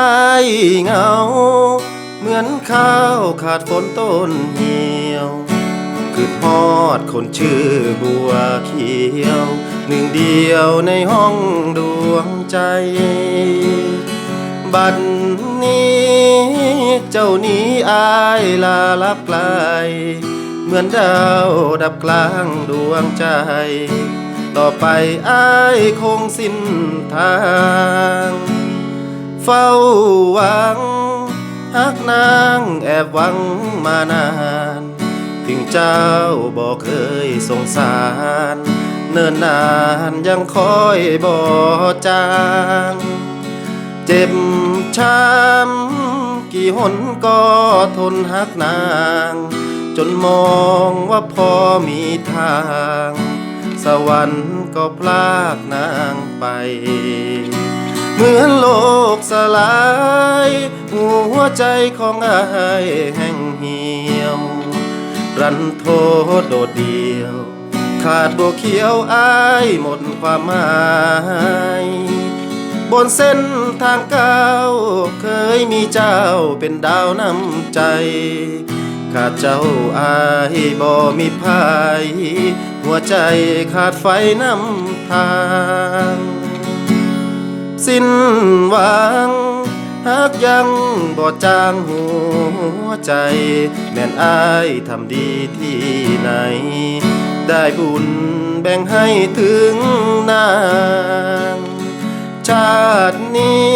ายเหงา เหมือนข้าวขาดฝนต้นเหี่ยวคือทอดคนชื่อบัวเขียว หนึ่งเดียวในห้องดวงใจ บัดนี้เจ้านี้อายลาลับไกล เหมือนดาวดับกลางดวงใจ ต่อไปอายคงสิ้นทาง เฝ้าหวังหักนางแอบหวังมานานถึงเจ้าบอกเคยสงสาร เนิ่นนานยังคอยบ่จาง เจ็บช้ำกี่หนก็ทนหักนาง จนมองว่าพอมีทาง สวรรค์ก็พลากนางไป เหมือนโลกสลาย หัวใจของอายแห้งเหี่ยว รันโทษโดดเดียว ขาดบัวเขียวอายหมดความหมายบนเส้นทางก้าวเคยมีเจ้าเป็นดาวนำใจ ขาดเจ้าอายบ่มีภายหัวใจขาดไฟนำทาง สิ้นหวังหากยังบ่จางหัวใจ แม่นอายทำดีที่ไหน ได้บุญแบ่งให้ถึงนาง ชาตินี้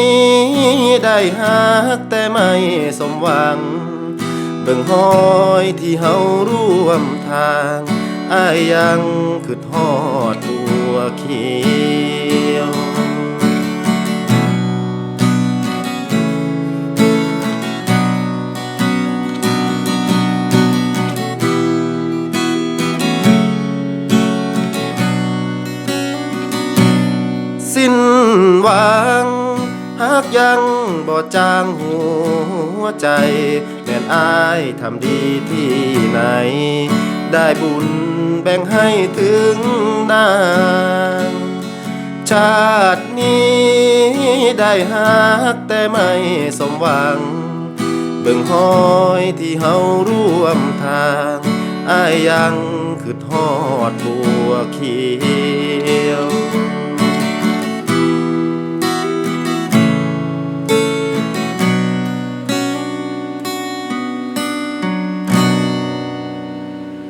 ได้หักแต่ไม่สมหวัง เบิ่งห้อยที่เฮาร่วมทางอายยังคือทอดบัวเขีย สิ้นหวัง หากยังบ่จางหัวใจแม่นอายทำดีที่ไหน ได้บุญแบ่งให้ถึงนาง ชาตินี้ได้หักแต่ไม่สมหวัง เบิ่งห้อยที่เฮาร่วมทางอายยังคือทอดบัวเขียว